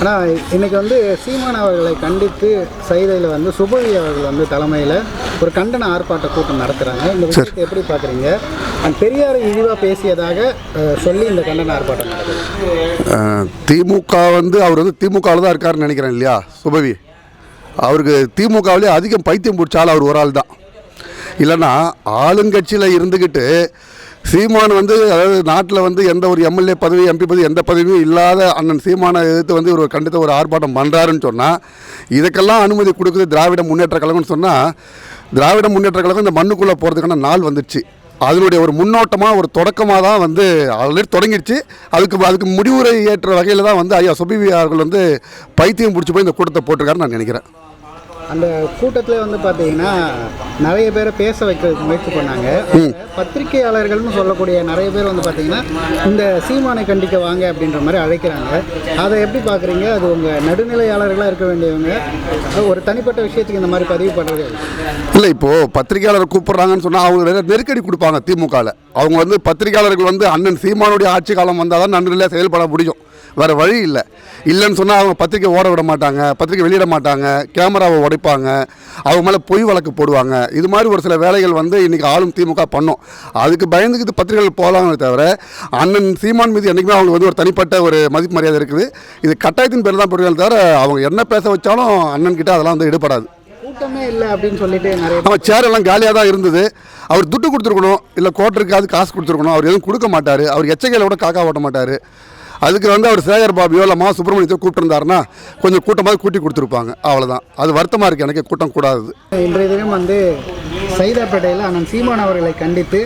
ஆனால் இன்னைக்கு வந்து சீமான் அவர்களை கண்டித்து சைதையில் வந்து சுபவி அவர்கள் வந்து தலைமையில் ஒரு கண்டன ஆர்ப்பாட்ட கூட்டம் நடத்துகிறாங்க இந்த விஷயத்தை எப்படி பார்க்குறீங்க அண்ட் பெரியாரை இழிவாக பேசியதாக சொல்லி இந்த கண்டன ஆர்ப்பாட்டம் நடக்குது. திமுக வந்து அவர் வந்து திமுகவில் தான் இருக்காருன்னு நினைக்கிறேன் இல்லையா சுபவி? அவருக்கு திமுகவிலே அதிகம் பைத்தியம் பிடிச்சாலும் அவர் ஒரு ஆள் தான் இல்லைன்னா ஆளுங்கட்சியில் இருந்துக்கிட்டு சீமான் வந்து அதாவது நாட்டில் வந்து எந்த ஒரு எம்எல்ஏ பதவி எம்பி பதவி எந்த பதவியும் இல்லாத அண்ணன் சீமானை எதிர்த்து வந்து ஒரு கண்டித்த ஒரு ஆர்ப்பாட்டம் பண்ணுறாருன்னு சொன்னால் இதுக்கெல்லாம் அனுமதி கொடுக்குது திராவிட முன்னேற்ற கழகம்னு சொன்னால் திராவிட முன்னேற்ற கழகம் இந்த மண்ணுக்குள்ளே போகிறதுக்கான நாள் வந்துடுச்சு அதனுடைய ஒரு முன்னோட்டமாக ஒரு தொடக்கமாக தான் வந்து ஆல்ரெடி தொடங்கிடுச்சு. அதுக்கு அதுக்கு முடிவுரை ஏற்ற வகையில் தான் வந்து ஐயா சுபிவி அவர்கள் வந்து பைத்தியம் பிடிச்சி போய் இந்த கூட்டத்தை போட்டிருக்காருன்னு நான் நினைக்கிறேன். அந்த கூட்டத்தில் வந்து பார்த்தீங்கன்னா நிறைய பேரை பேச வைக்கிறதுக்கு முயற்சி பண்ணாங்க. பத்திரிகையாளர்கள்னு சொல்லக்கூடிய நிறைய பேர் வந்து பார்த்தீங்கன்னா இந்த சீமானை கண்டிக்க வாங்க அப்படின்ற மாதிரி அழைக்கிறாங்க. அதை எப்படி பார்க்குறீங்க? அது உங்கள் நடுநிலையாளர்களாக இருக்க வேண்டியவங்க ஒரு தனிப்பட்ட விஷயத்துக்கு இந்த மாதிரி பதிவு பண்ணுறது இல்லை. இப்போது பத்திரிகையாளர் கூப்பிட்றாங்கன்னு சொன்னால் அவங்க நெருக்கடி கொடுப்பாங்க திமுகவில் அவங்க வந்து பத்திரிகையாளர்கள் வந்து அண்ணன் சீமானுடைய ஆட்சி காலம் வந்தால் தான் நன்றில் செயல்பட முடியும். வேறு வழி இல்லை. இல்லைன்னு சொன்னால் அவங்க பத்திரிக்கை ஓட விட மாட்டாங்க பத்திரிக்கை வெளியிட மாட்டாங்க கேமராவை உடைப்பாங்க அவங்க மேலே பொய் வழக்கு போடுவாங்க. இது மாதிரி ஒரு சில வேலைகள் வந்து இன்றைக்கி ஆளும் திமுக பண்ணும். அதுக்கு பயந்துக்கிட்டு பத்திரிகைகள் போகலாமே தவிர அண்ணன் சீமான் மீது என்றைக்குமே அவங்களுக்கு வந்து ஒரு தனிப்பட்ட ஒரு மதிப்பு மரியாதை இருக்குது. இது கட்டாயத்தின் பேர் தான் போடுறாங்க தவிர அவங்க என்ன பேச வச்சாலும் அண்ணன் கிட்ட அதெல்லாம் வந்து ஈடுபடாது கூட்டமே இல்லை அப்படின்னு சொல்லிட்டு நிறைய நம்ம சேர் எல்லாம் காலியாக தான் இருந்தது. அவர் துட்டு கொடுத்துருக்கணும் இல்லை கோட்டருக்காவது காசு கொடுத்துருக்கணும். அவர் எதுவும் கொடுக்க மாட்டார். அவர் எச்சகையில் கூட காக்கா ஓட்ட மாட்டார். அதுக்கு வந்து அவர் சேகர் பாபியோ இல்லை மா சுப்பிரமணியத்தை கூப்பிட்டுருந்தாருன்னா கொஞ்சம் கூட்டமாக கூட்டி கொடுத்துருப்பாங்க. அவ்வளோதான் அது வருத்தமாக இருக்குது எனக்கு கூட்டம் கூடாது இன்றைய தினம் வந்து சைதாப்பேட்டையில் அண்ணன் சீமான் அவர்களை கண்டித்து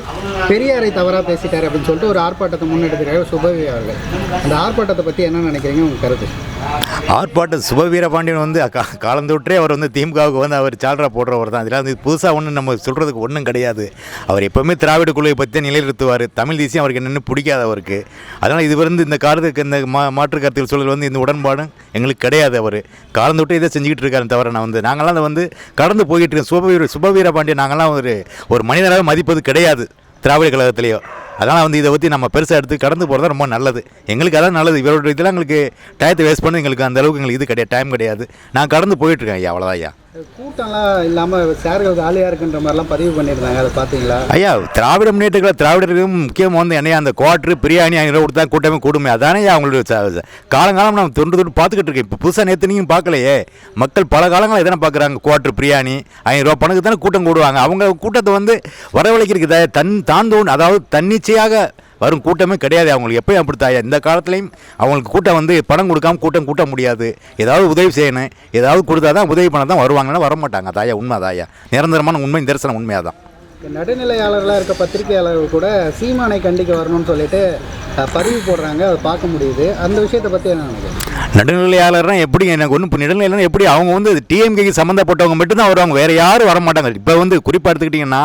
பெரியாரை தவறாக பேசிட்டார் அப்படின்னு சொல்லிட்டு ஒரு ஆர்ப்பாட்டத்தை முன்னெடுத்துக்கிறார் சுபவி அவர்கள். அந்த ஆர்ப்பாட்டத்தை பற்றி என்ன நினைக்கிறீங்க? உங்கள் கருத்து. ஆர்ப்பாட்டம் சுபவீரபாண்டியன் வந்து கா- காலந்தொற்றே அவர் வந்து திமுகவுக்கு வந்து அவர் சால்ரா போடுறவர் தான். இதெல்லாம் வந்து புதுசாக ஒன்றும் நம்ம சொல்கிறதுக்கு ஒன்றும் கிடையாது. அவர் எப்போவுமே திராவிட குழுவை பற்றி நிலைநிறுத்துவார். தமிழ் தேசியம் அவருக்கு என்னென்னு பிடிக்காது அவருக்கு. அதனால் இது வந்து இந்த காலத்துக்கு இந்த மா மாற்று கருத்தில் சூழல் வந்து இந்த உடன்பாடும் எங்களுக்கு கிடையாது அவர். காலந்தொட்டே இதை செஞ்சுக்கிட்டு இருக்காரு தவிர நான் வந்து நாங்களாம் அதை வந்து கடந்து போய்கிட்டு இருக்கோம் சுபவீர சுபவீரபாண்டியன் நாங்களாம் ஒரு ஒரு மனிதராக மதிப்பது கிடையாது திராவிட கழகத்திலேயோ. அதனால் வந்து இதை பற்றி நம்ம பெருசாக எடுத்து கடந்து போகிறது ரொம்ப நல்லது. எங்களுக்கு அதான் நல்லது. இவரோட இதெல்லாம் எங்களுக்கு டயத்தை வேஸ்ட் பண்ணி எங்களுக்கு அந்த அளவுக்கு எங்களுக்கு இது கிடையாது டைம் கிடையாது. நான் கடந்து போயிட்டுருக்கேன் ஐயா அவ்வளோதான் ஐயா. கூட்டம்லாம் இல்லாமல் சேர்கள் காலியாக இருக்குன்ற மாதிரிலாம் பதிவு பண்ணியிருந்தாங்க. அதை பார்த்தீங்களா? ஐயா திராவிட முன்னேற்றங்கள் திராவிடர்களும் முக்கியமாக வந்து என்னையா அந்த குவாட்ரு பிரியாணி ஐநூறு கொடுத்தா கூட்டமே கூடுமே? அதானே அவங்களுடைய ச- ச- காலங்காலம் நம்ம தொன்று தொண்டு பார்த்துக்கிட்டு இருக்கோம். இப்போ புதுசாக நேற்று பார்க்கலையே? மக்கள் பல காலங்களாக எதனா பார்க்குறாங்க. குவாட்ரு பிரியாணி ஐநூறுரூவா பணக்கு தானே கூட்டம் கூடுவாங்க. அவங்க கூட்டத்தை வந்து வரவழைக்கிறதுக்கு தன் தான் தோன் அதாவது தன்னிச்சையாக வரும் கூட்டமே கிடையாது. அவங்களுக்கு எப்பயும் அப்படித்தாயா இந்த காலத்துலையும் அவங்களுக்கு கூட்டம் வந்து பணம் கொடுக்காம கூட்டம் கூட்ட முடியாது. ஏதாவது உதவி செய்யணும். ஏதாவது கொடுத்தா தான் உதவி பண்ண தான் வருவாங்கன்னா வர மாட்டாங்க தாயா உண்மை தாயா. நிரந்தரமான உண்மை தரிசனம் உண்மையாக தான் நடுநிலையாளர்களாக இருக்க பத்திரிகையாளர்கள் கூட சீமானை கண்டிக்க வரணும்னு சொல்லிட்டு பதிவு போடுறாங்க. அதை பார்க்க முடியுது. அந்த விஷயத்தை பற்றி என்ன நடுநிலையாளர்னா எப்படி எனக்கு ஒன்றும் நடுநிலையாளர் எப்படி அவங்க வந்து டிஎம்கேக்கு சம்மந்தப்பட்டவங்க மட்டும்தான் வருவாங்க. வேறு யாரும் வர மாட்டாங்க இப்போ வந்து குறிப்பாக எடுத்துக்கிட்டிங்கன்னா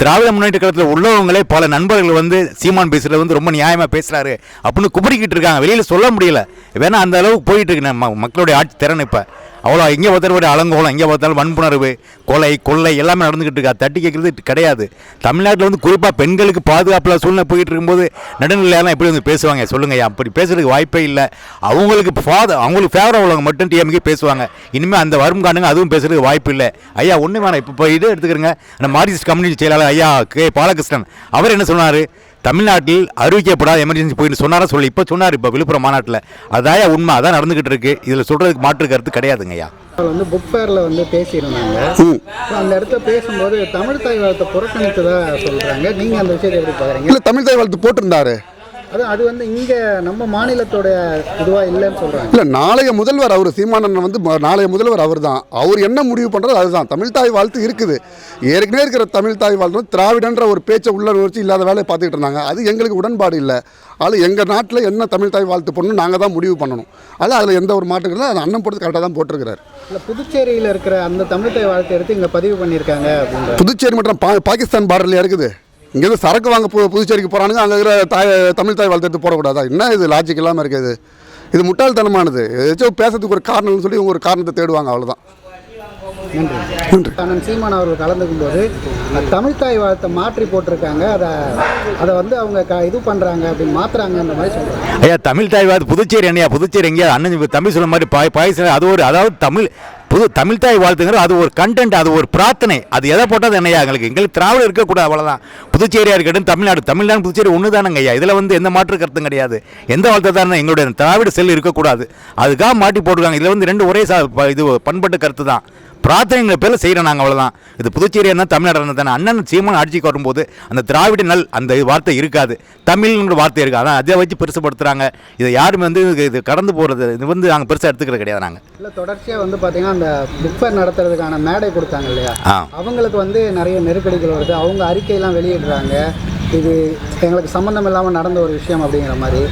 திராவிட முன்னேற்ற காலத்தில் உள்ளவங்களே பல நண்பர்கள் வந்து சீமான் பேசுகிறது வந்து ரொம்ப நியாயமாக பேசுகிறாரு அப்படின்னு குபரிக்கிட்டு இருக்காங்க. வெளியில் சொல்ல முடியல. வேணால் அந்த அளவுக்கு போயிட்டு இருக்கு. மக்களுடைய ஆட்சி திறன் இப்போ. அவ்வளோ எங்கே பார்த்தாலும் ஒரு அலங்கோலம் எங்கே பார்த்தாலும் வன்புணர்வு கொலை கொள்ளை எல்லாமே நடந்துக்கிட்டு இருக்கா. தட்டி கேட்குறது கிடையாது. தமிழ்நாட்டில் வந்து குறிப்பாக பெண்களுக்கு பாதுகாப்பில் சூழ்நிலை போயிட்டு இருக்கும்போது நடுநிலையெல்லாம் எப்படி வந்து பேசுவாங்க? சொல்லுங்க ஐயா. அப்படி பேசுறதுக்கு வாய்ப்பே இல்லை. அவங்களுக்கு ஃபாதர் அவங்களுக்கு ஃபேவராக உள்ளவங்க மட்டும் டிஎம்கே பேசுவாங்க. இனிமேல் அந்த வரும் காணுங்க அதுவும் பேசுறதுக்கு வாய்ப்பு இல்லை. ஐயா ஒன்று வேணாம். இப்போ இப்போ இது எடுத்துக்கிறங்க. அந்த மார்க்சிஸ்ட் கம்யூனிஸ்ட் செயலாளர் ஐயா கே பாலகிருஷ்ணன். அவர் என்ன சொன்னார்? தமிழ்நாட்டில் அறிவிக்கப்படாத எமர்ஜென்சி போயிட்டு சொன்னாரா சொல்லி இப்போ சொன்னார் இப்போ விழுப்புரம் மாநாட்டில். அதாயா உண்மை அதான் நடந்துக்கிட்டு இருக்கு. இதில் சொல்கிறதுக்கு மாற்று கருத்து கிடையாதுங்க ஐயா. வந்து புக் ஃபேரில் வந்து பேசியிருந்தாங்க அந்த இடத்துல பேசும்போது தமிழ் தாய் வாழ்த்தை புறக்கணித்ததா சொல்கிறாங்க நீங்கள் அந்த விஷயத்தை எப்படி பார்க்குறீங்க இல்லை தமிழ் தாய் வாழ்த்து போட்டிருந்தாரு. அது அது வந்து இங்கே நம்ம மாநிலத்தோட இதுவாக இல்லைன்னு சொல்கிறாங்க இல்லை நாளைய முதல்வர் அவர் சீமானன் வந்து நாளைய முதல்வர் அவர் தான் அவர் என்ன முடிவு பண்ணுறது அதுதான். தமிழ் தாய் வாழ்த்து இருக்குது. ஏற்கனவே இருக்கிற தமிழ் தாய் வாழ்த்து திராவிடன்ற ஒரு பேச்சை உள்ள நுழைச்சி இல்லாத வேலையை பார்த்துக்கிட்டு இருந்தாங்க. அது எங்களுக்கு உடன்பாடு இல்லை. அதில் எங்கள் நாட்டில் என்ன தமிழ் தாய் வாழ்த்து பண்ணணும் நாங்கள் தான் முடிவு பண்ணணும். அதில் அதில் எந்த ஒரு மாற்றுக்கிறதோ அது அண்ணன் போட்டு கரெக்டாக தான் போட்டிருக்கிறார். இல்லை புதுச்சேரியில் இருக்கிற அந்த தமிழ் தாய் வாழ்த்தை எடுத்து இங்கே பதிவு பண்ணியிருக்காங்க புதுச்சேரி மற்றும் பா பாகிஸ்தான் பார்டர்லையா இருக்குது? இங்கேருந்து சரக்கு வாங்க பு புதுச்சேரிக்கு போகிறானுங்க அங்கே இருக்கிற தாய் தமிழ் தாய் வாழ்த்து எடுத்து போடக்கூடாதா? என்ன இது லாஜிக் இல்லாமல் இருக்குது? இது முட்டாள்தனமானது. ஏதாச்சும் பேசுறதுக்கு ஒரு காரணம்னு சொல்லி இவங்க ஒரு காரணத்தை தேடுவாங்க அவ்வளோதான் அண்ணன் சீமான் அவர்கள் கலந்துக்கும் போது தமிழ்தாய் வாழ்த்தை மாற்றி போட்டிருக்காங்க அதை அதை வந்து அவங்க க இது பண்ணுறாங்க அப்படின்னு மாத்துறாங்கன்ற மாதிரி சொல்கிறாங்க ஐயா தமிழ் தாய்வாது புதுச்சேரி என்னையா? புதுச்சேரி எங்கேயா? அண்ணன் தமிழ் சொல்ல மாதிரி பாய் பாயசம் அது ஒரு அதாவது தமிழ் புது தமிழ்தாய் வாழ்த்துங்கிற அது ஒரு கண்டென்ட் அது ஒரு பிரார்த்தனை. அது எதை போட்டது என்னையா எங்களுக்கு? எங்களுக்கு திராவிடம் இருக்கக்கூடாது அவ்வளோதான் புதுச்சேரியாக இருக்கட்டும் தமிழ்நாடு. தமிழ்நாடு புதுச்சேரி ஒன்று தானங்க ஐயா இதில் வந்து எந்த மாற்று கருத்தும் கிடையாது. எந்த வாழ்த்தை தான் எங்களுடைய திராவிட செல் இருக்கக்கூடாது. அதுக்காக மாட்டி போட்டுருக்காங்க. இதில் வந்து ரெண்டு ஒரே சா ப- இது பண்பட்ட கருத்து தான். பிரார்த்தனைங்கிற பேரில் செய்கிறோம் நாங்கள் அவ்வளோதான் இது புதுச்சேரி என்ன தமிழ்நாடு என்ன தானே. அண்ணன் சீமான் ஆட்சிக்கு வரும்போது அந்த திராவிட நல் அந்த வார்த்தை இருக்காது. தமிழ்ங்கிற வார்த்தை இருக்காது. அதான் அதை வச்சு பெருசுப்படுத்துகிறாங்க இதை யாருமே வந்து இது- இது கடந்து போகிறது இது வந்து நாங்கள் பெருசாக எடுத்துக்கிறது கிடையாது நாங்கள் இல்லை தொடர்ச்சியாக வந்து பார்த்தீங்கன்னா அந்த புக் ஃபேர் நடத்துறதுக்கான மேடை கொடுத்தாங்க இல்லையா? அவங்களுக்கு வந்து நிறைய நெருக்கடிகள் வருது. அவங்க அறிக்கையெல்லாம் வெளியிடுறாங்க. இது எங்களுக்கு சம்மந்தம் இல்லாமல் நடந்த ஒரு விஷயம் அப்படிங்கிற மாதிரி.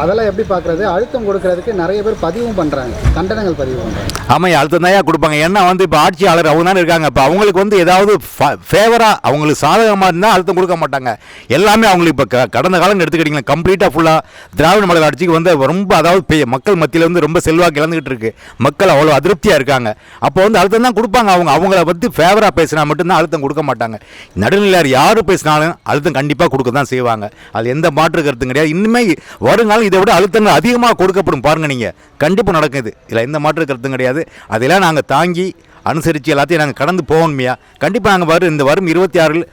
அதெல்லாம் எப்படி பார்க்குறது? அழுத்தம் கொடுக்கறதுக்கு நிறைய பேர் பதிவும் பண்ணுறாங்க கண்டனங்கள் பதிவு பண்ணுறாங்க ஆமாம் அழுத்தம் தான் கொடுப்பாங்க. ஏன்னா வந்து இப்போ ஆட்சியாளர் அவங்க தானே இருக்காங்க. இப்போ அவங்களுக்கு வந்து ஏதாவது ஃபேவராக அவங்களுக்கு சாதகமாக இருந்தால் அழுத்தம் கொடுக்க மாட்டாங்க. எல்லாமே அவங்களுக்கு இப்போ க- கடந்த காலம் எடுத்துக்கிட்டிங்களா கம்ப்ளீட்டாக ஃபுல்லாக திராவிட மாடல் ஆட்சிக்கு வந்து ரொம்ப அதாவது பெ- மக்கள் மத்தியில் வந்து ரொம்ப செல்வாக்கு இழந்துகிட்டு இருக்கு. மக்கள் அவ்வளோ அதிருப்தியாக இருக்காங்க. அப்போ வந்து அழுத்தம் தான் கொடுப்பாங்க அவங்க. அவங்கள பற்றி ஃபேவராக பேசினா மட்டும்தான் அழுத்தம் கொடுக்க மாட்டாங்க. நடுநிலையார் யார் பேசினாலும் அழுத்தம் கண்டிப்பாக கொடுக்க தான் செய்வாங்க. அது எந்த மாற்று கருத்தும் கிடையாது. இன்னுமே வருங்காலம் இதை விட அழுத்தங்கள் அதிகமாக கொடுக்கப்படும் பாருங்க நீங்கள் கண்டிப்பாக நடக்குது இதில் எந்த மாற்று கருத்தும் கிடையாது. அதெல்லாம் நாங்கள் தாங்கி அனுசரித்து எல்லாத்தையும் நாங்கள் கடந்து போகணுமையா. கண்டிப்பாக நாங்கள் வரும் இந்த வரும் இருபத்தி ஆறில்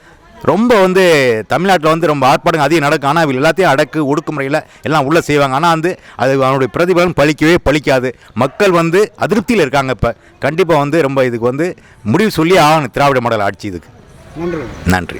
ரொம்ப வந்து தமிழ்நாட்டில் வந்து ரொம்ப ஆர்ப்பாட்டம் அதிகம் நடக்கும். ஆனால் இவங்க எல்லாத்தையும் அடக்கு ஒடுக்குமுறையில் எல்லாம் உள்ளே செய்வாங்க. ஆனால் வந்து அது அவனுடைய பிரதிபலன் பலிக்கவே பலிக்காது மக்கள் வந்து அதிருப்தியில் இருக்காங்க இப்போ. கண்டிப்பாக வந்து ரொம்ப இதுக்கு வந்து முடிவு சொல்லி ஆகணும். திராவிட மாடல் ஆட்சி இதுக்கு. நன்றி. நன்றி.